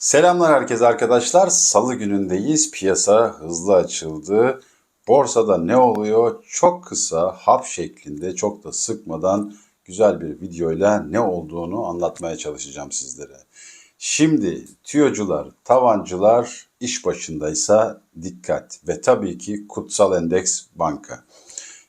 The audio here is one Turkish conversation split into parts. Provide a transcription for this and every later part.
Selamlar herkese arkadaşlar. Salı günündeyiz. Piyasa hızlı açıldı. Borsada ne oluyor? Çok kısa, hap şeklinde, çok da sıkmadan güzel bir videoyla ne olduğunu anlatmaya çalışacağım sizlere. Şimdi tüyocular, tavancılar iş başındaysa dikkat ve tabii ki kutsal endeks banka.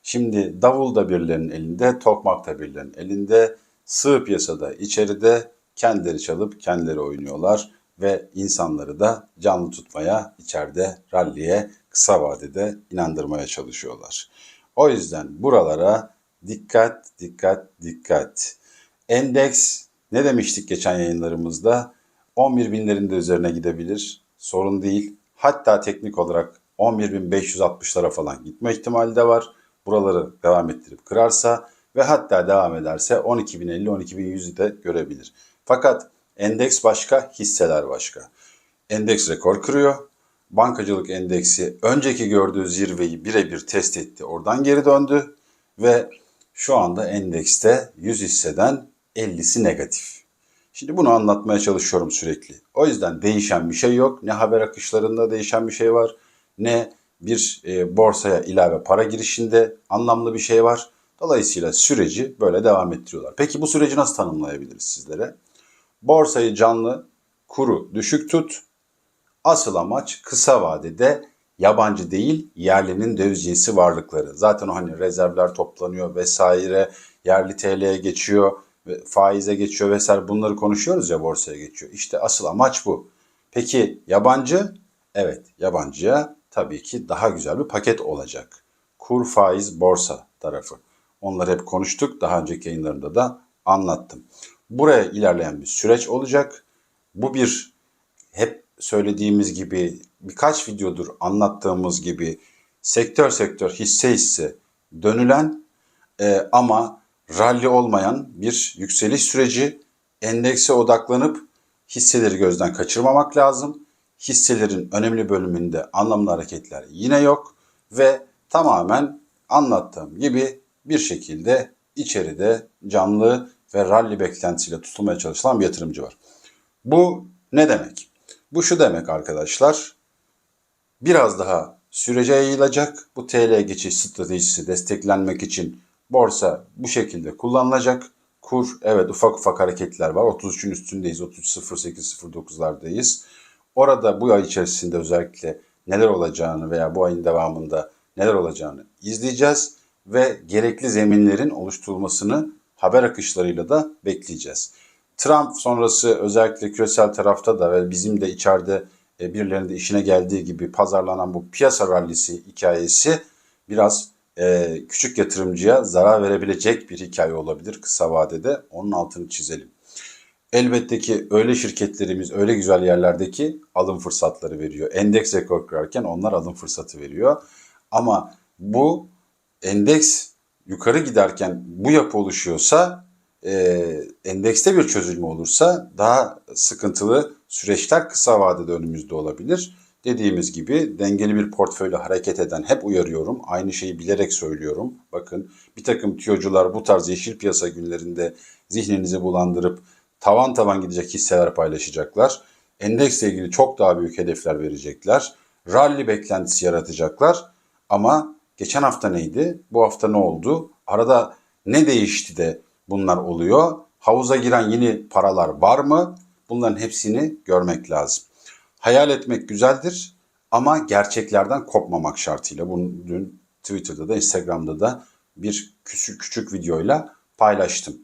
Şimdi davul da birilerinin elinde, tokmak da birilerinin elinde. Sığ piyasada içeride kendileri çalıp kendileri oynuyorlar ve insanları da canlı tutmaya, içeride ralliye kısa vadede inandırmaya çalışıyorlar. O yüzden buralara dikkat, dikkat, dikkat. Endeks ne demiştik geçen yayınlarımızda? 11 binlerin de üzerine gidebilir. Sorun değil. Hatta teknik olarak 11.560'lara falan gitme ihtimali de var. Buraları devam ettirip kırarsa ve hatta devam ederse 12.050, 12.100'ü de görebilir. Fakat endeks başka, hisseler başka. Endeks rekor kırıyor. Bankacılık endeksi önceki gördüğü zirveyi birebir test etti. Oradan geri döndü ve şu anda endekste 100 hisseden 50'si negatif. Şimdi bunu anlatmaya çalışıyorum sürekli. O yüzden değişen bir şey yok. Ne haber akışlarında değişen bir şey var, ne bir e, borsaya ilave para girişinde anlamlı bir şey var. Dolayısıyla süreci böyle devam ettiriyorlar. Peki bu süreci nasıl tanımlayabiliriz sizlere? Borsayı canlı, kuru düşük tut. Asıl amaç kısa vadede yabancı değil yerlinin döviz cinsi varlıkları. Zaten o hani rezervler toplanıyor vesaire, yerli TL'ye geçiyor, faize geçiyor vesaire bunları konuşuyoruz ya borsaya geçiyor. İşte asıl amaç bu. Peki yabancı? Evet yabancıya tabii ki daha güzel bir paket olacak. Kur faiz borsa tarafı. Onları hep konuştuk. Daha önceki yayınlarımda da anlattım. Buraya ilerleyen bir süreç olacak. Bu bir hep söylediğimiz gibi birkaç videodur anlattığımız gibi sektör sektör hisse hisse dönülen e, ama rally olmayan bir yükseliş süreci endekse odaklanıp hisseleri gözden kaçırmamak lazım. Hisselerin önemli bölümünde anlamlı hareketler yine yok ve tamamen anlattığım gibi bir şekilde içeride canlı ve rally beklentisiyle tutulmaya çalışılan bir yatırımcı var. Bu ne demek? Bu şu demek arkadaşlar. Biraz daha sürece yayılacak. Bu TL geçiş stratejisi desteklenmek için borsa bu şekilde kullanılacak. Kur evet ufak ufak hareketler var. 33'ün üstündeyiz. 33.08-09'lardayız. Orada bu ay içerisinde özellikle neler olacağını veya bu ayın devamında neler olacağını izleyeceğiz ve gerekli zeminlerin oluşturulmasını haber akışlarıyla da bekleyeceğiz. Trump sonrası özellikle küresel tarafta da ve bizim de içeride e, birilerinin de işine geldiği gibi pazarlanan bu piyasa rallisi hikayesi biraz e, küçük yatırımcıya zarar verebilecek bir hikaye olabilir kısa vadede. Onun altını çizelim. Elbette ki öyle şirketlerimiz öyle güzel yerlerdeki alım fırsatları veriyor. Endeks rekor kırarken onlar alım fırsatı veriyor. Ama bu endeks yukarı giderken bu yapı oluşuyorsa e, endekste bir çözülme olursa daha sıkıntılı süreçler kısa vadede önümüzde olabilir. Dediğimiz gibi dengeli bir portföyle hareket eden hep uyarıyorum. Aynı şeyi bilerek söylüyorum. Bakın bir takım tüyocular bu tarz yeşil piyasa günlerinde zihninizi bulandırıp tavan tavan gidecek hisseler paylaşacaklar. Endeksle ilgili çok daha büyük hedefler verecekler. Rally beklentisi yaratacaklar. Ama geçen hafta neydi? Bu hafta ne oldu? Arada ne değişti de bunlar oluyor? Havuza giren yeni paralar var mı? Bunların hepsini görmek lazım. Hayal etmek güzeldir ama gerçeklerden kopmamak şartıyla. Bunu dün Twitter'da da Instagram'da da bir küçük küçük videoyla paylaştım.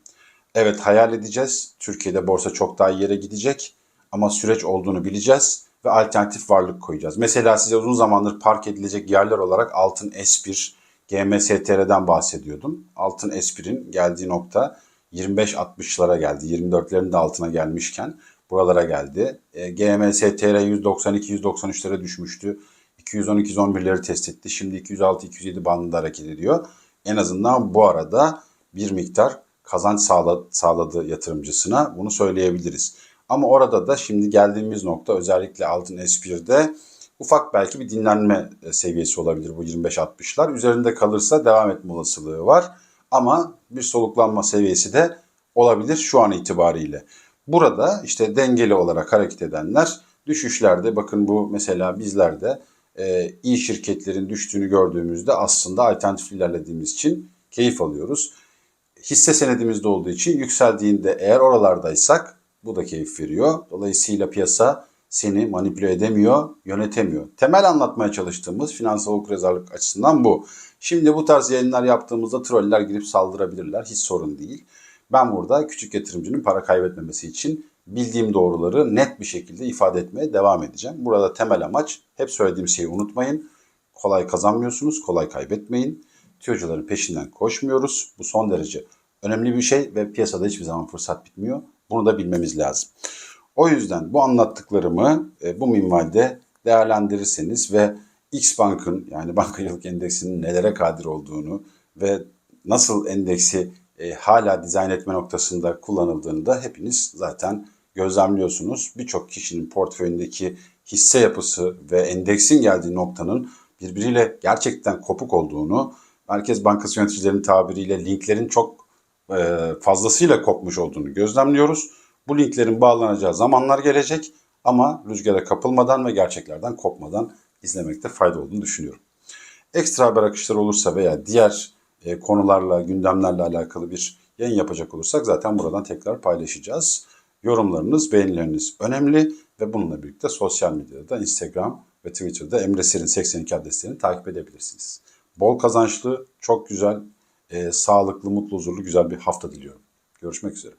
Evet hayal edeceğiz. Türkiye'de borsa çok daha iyi yere gidecek ama süreç olduğunu bileceğiz ve alternatif varlık koyacağız. Mesela size uzun zamandır park edilecek yerler olarak altın S1, GMSTR'den bahsediyordum. Altın S1'in geldiği nokta 25-60'lara geldi. 24'lerin de altına gelmişken buralara geldi. E, GMSTR 192-193'lere düşmüştü. 212-111'leri test etti. Şimdi 206-207 bandında hareket ediyor. En azından bu arada bir miktar kazanç sağla, sağladı yatırımcısına bunu söyleyebiliriz. Ama orada da şimdi geldiğimiz nokta özellikle altın S1'de ufak belki bir dinlenme seviyesi olabilir bu 25-60'lar. Üzerinde kalırsa devam etme olasılığı var. Ama bir soluklanma seviyesi de olabilir şu an itibariyle. Burada işte dengeli olarak hareket edenler düşüşlerde bakın bu mesela bizlerde e, iyi şirketlerin düştüğünü gördüğümüzde aslında alternatif ilerlediğimiz için keyif alıyoruz. Hisse senedimizde olduğu için yükseldiğinde eğer oralardaysak bu da keyif veriyor. Dolayısıyla piyasa seni manipüle edemiyor, yönetemiyor. Temel anlatmaya çalıştığımız finansal okuryazarlık açısından bu. Şimdi bu tarz yayınlar yaptığımızda troller girip saldırabilirler. Hiç sorun değil. Ben burada küçük yatırımcının para kaybetmemesi için bildiğim doğruları net bir şekilde ifade etmeye devam edeceğim. Burada temel amaç hep söylediğim şeyi unutmayın. Kolay kazanmıyorsunuz, kolay kaybetmeyin. Tüyocuların peşinden koşmuyoruz. Bu son derece önemli bir şey ve piyasada hiçbir zaman fırsat bitmiyor. Bunu da bilmemiz lazım. O yüzden bu anlattıklarımı e, bu minvalde değerlendirirseniz ve X Bank'ın yani bankacılık endeksinin nelere kadir olduğunu ve nasıl endeksi e, hala dizayn etme noktasında kullanıldığını da hepiniz zaten gözlemliyorsunuz. Birçok kişinin portföyündeki hisse yapısı ve endeksin geldiği noktanın birbiriyle gerçekten kopuk olduğunu, Merkez Bankası yöneticilerinin tabiriyle linklerin çok fazlasıyla kopmuş olduğunu gözlemliyoruz. Bu linklerin bağlanacağı zamanlar gelecek ama rüzgara kapılmadan ve gerçeklerden kopmadan izlemekte fayda olduğunu düşünüyorum. Ekstra haber akışları olursa veya diğer e, konularla, gündemlerle alakalı bir yayın yapacak olursak zaten buradan tekrar paylaşacağız. Yorumlarınız, beğenileriniz önemli ve bununla birlikte sosyal medyada Instagram ve Twitter'da Emre Serin 82 adreslerini takip edebilirsiniz. Bol kazançlı, çok güzel, e, sağlıklı, mutlu, huzurlu, güzel bir hafta diliyorum. Görüşmek üzere.